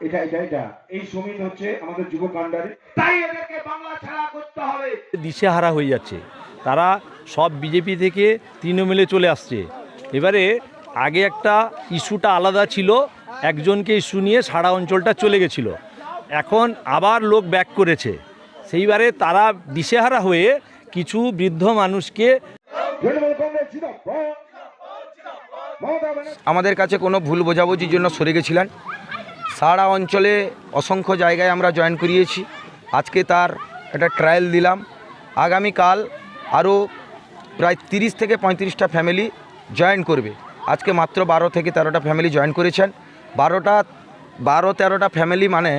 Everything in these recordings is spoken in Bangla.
এটা এটা এটা। এই হচ্ছে আমাদের যুব কাণ্ডারে। তাই এদেরকে বাংলা ছাড়া করতে হবে। দিশেহারা হয়ে যাচ্ছে। তারা সব বিজেপি থেকে তৃণমূলে চলে আসছে। এবারে আগে একটা ইস্যুটা আলাদা ছিল। একজনকে ইস্যু নিয়ে সারা অঞ্চলটা চলে গেছিল। এখন আবার লোক ব্যাক করেছে। সেইবারে তারা দিশেহারা হয়ে কিছু বৃদ্ধ মানুষকে আমাদের কাছে কোনো ভুল বোঝাবুঝির জন্য সরে গেছিলেন। সারা অঞ্চলে অসংখ্য জায়গায় আমরা জয়েন করিয়েছি। আজকে তার একটা ট্রায়াল দিলাম। আগামীকাল আরও প্রায় তিরিশ থেকে পঁয়ত্রিশটা ফ্যামিলি জয়েন করবে। আজকে মাত্র বারো থেকে তেরোটা ফ্যামিলি জয়েন করেছেন। বারোটা, বারো, তেরোটা ফ্যামিলি মানে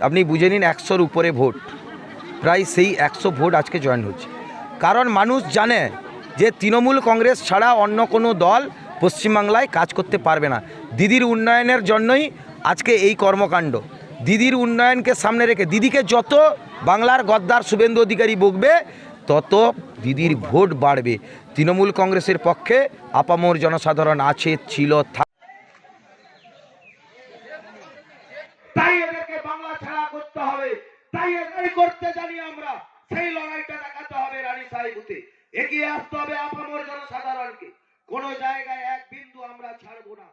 আপনি বুঝে নিন একশোর উপরে ভোট। প্রায় সেই একশো ভোট আজকে জয়েন হচ্ছে। কারণ মানুষ জানে যে তৃণমূল কংগ্রেস ছাড়া অন্য কোনো দল পশ্চিমবাংলায় কাজ করতে পারবে না। দিদির উন্নয়নের জন্যই আজকে এই কর্মকাণ্ড। দিদির উন্নয়নকে সামনে রেখে, দিদিকে যত বাংলার গদ্দার শুভেন্দু অধিকারী বকবে তত দিদির ভোট বাড়বে। তৃণমূল কংগ্রেসের পক্ষে আপামর জনসাধারণ আছে, ছিল কোন জায়গায় এক বিন্দু আমরা ছাড়বো না।